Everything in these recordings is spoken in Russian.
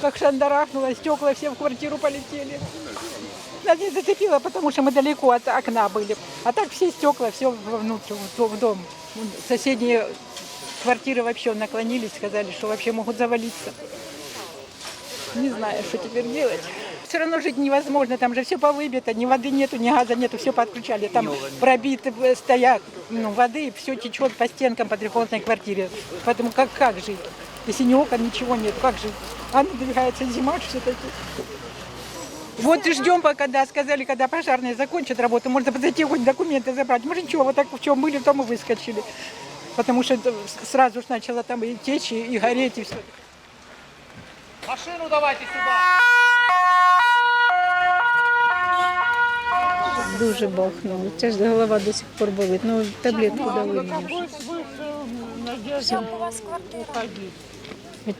Как шандарахнуло, стекла все в квартиру полетели. Нас не зацепило, потому что мы далеко от окна были. А так все стекла, все вовнутрь, в дом- в дом. Соседние квартиры вообще наклонились, сказали, что вообще могут завалиться. Не знаю, что теперь делать. Все равно жить невозможно, там же все повыбито, ни воды нету, ни газа нету, все подключали. Там пробиты э, стояк ну, воды, все течет по стенкам по трехкомнатной квартире. Поэтому как, как жить? Если ни окон, ничего нет, как жить? А надвигается зима все-таки. Вот и ждем пока, да, сказали, когда пожарные закончат работу, можно подойти хоть документы забрать. Мы же ничего, вот так в чем были, в том и выскочили. Потому что сразу же начало там и течь, и гореть, и все. Машину давайте сюда. Дуже бахнуло. Це ж голова до сих пор болить. Ну, таблетку дали мені. вже.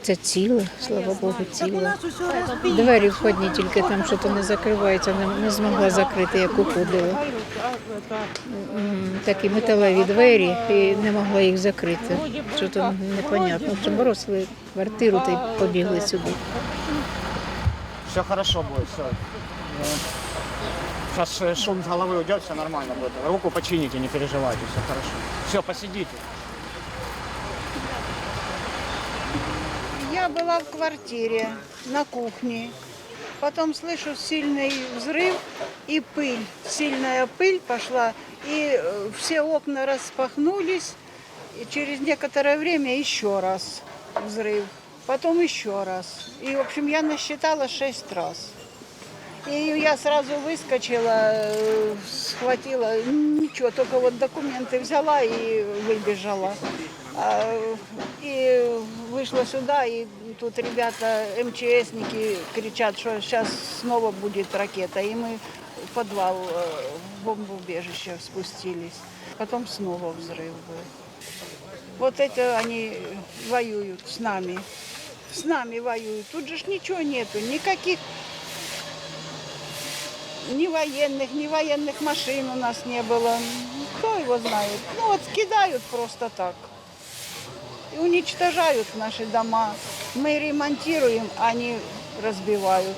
Це ціле, слава Богу, ціле. Двері входні тільки там що то не закриваються, не, не змогла закрити, як уходила. Такі металеві двері і не могла їх закрити. Що то непонятно. Що бросили квартиру та й побігли сюди. Все хорошо будет, все. Сейчас шум с головы уйдет, все нормально будет. Руку почините, не переживайте, все хорошо. Все, посидите. Я была в квартире на кухне. Потом слышу сильный взрыв и пыль. Сильная пыль пошла, и э, все окна распахнулись. И через некоторое время еще раз взрыв. Потом еще раз. И, в общем, я насчитала шесть раз. И я сразу выскочила, э, схватила, ничего, только вот документы взяла и выбежала. А, И вышла сюда, и тут ребята, МЧСники кричат, что сейчас снова будет ракета. И мы в подвал, э, в бомбоубежище спустились. Потом снова взрыв был. Вот это они воюют с нами. С нами воюют. Тут же ж ничего нету, никаких ни военных, ни военных машин у нас не было. Кто его знает? Ну вот кидают просто так. И уничтожают наши дома. Мы ремонтируем, они разбивают.